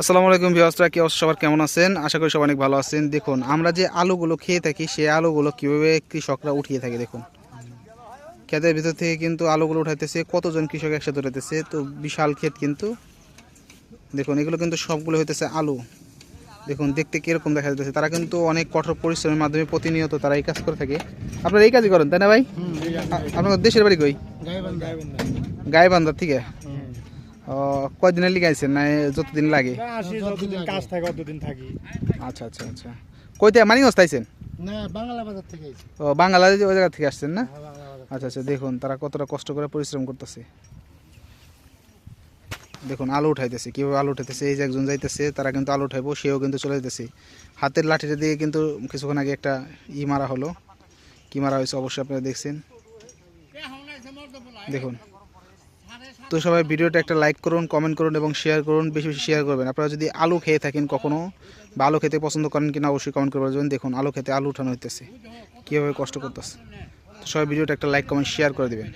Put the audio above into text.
আসসালামু আলাইকুম ভিউয়ার্সরা কি অবস্থা? সবার কেমন আছেন? আশা করি সবাই অনেক ভালো আছেন। দেখুন আমরা যে আলুগুলো খেয়ে থাকি সেই আলুগুলো কীভাবে কৃষকরা উঠিয়ে থাকে দেখুন। ক্ষেতের ভিতর থেকে কিন্তু আলুগুলো উঠাইতেছে কতজন কৃষক একসাথে উঠাইতেছে তো বিশাল ক্ষেত কিন্তু। দেখুন এগুলো কিন্তু সবগুলো হইতেছে আলু। দেখুন দেখতে কীরকম দেখা যাচ্ছে তারা কিন্তু অনেক কঠোর পরিশ্রমের মাধ্যমে প্রতিনিয়ত তারা এই কাজ করে থাকে। আপনারা এই কাজই করেন তাই না ভাই? আপনার দেশের বাড়ি কই? গাইবান্ধার থেকে ও কয়দিনের লিগে আইছেন? না যতদিন লাগে? আসি যতদিন কাজ থাকে অতদিন থাকি। আচ্ছা আচ্ছা আচ্ছা। কইতে মানিগঞ্জ তাইছেন না বাংলা বাজার থেকে আইছি। ও বাংলাদেশ ওই জায়গা থেকে আসছেন না? আচ্ছা আচ্ছা দেখুন তারা কতটা কষ্ট করে পরিশ্রম করতেছে। দেখুন আলু উঠাইতেছে কীভাবে আলু উঠাইতেছে এই যে একজন যাইতেছে তারা কিন্তু আলু উঠাইবো সেও কিন্তু চলে যেতেছে হাতের লাঠিটা দিয়ে কিন্তু কিছুক্ষণ আগে একটা ই মারা হলো। কি মারা হয়েছে অবশ্যই আপনারা দেখছেন। দেখুন তো সবাই ভিডিওটা একটা লাইক করুন কমেন্ট করুন এবং শেয়ার করুন, বেশি বেশি শেয়ার করবেন। আপনারা যদি আলু খেয়ে থাকেন কখনো বা আলু খেতে পছন্দ করেন কিনা অবশ্যই কমেন্ট করে বলবেন। দেখুন, আলু খেতে আলু উঠানো হইতেছে। কীভাবে কষ্ট করতেছে? তো সবাই ভিডিওটা একটা লাইক কমেন্ট শেয়ার করে দিবেন।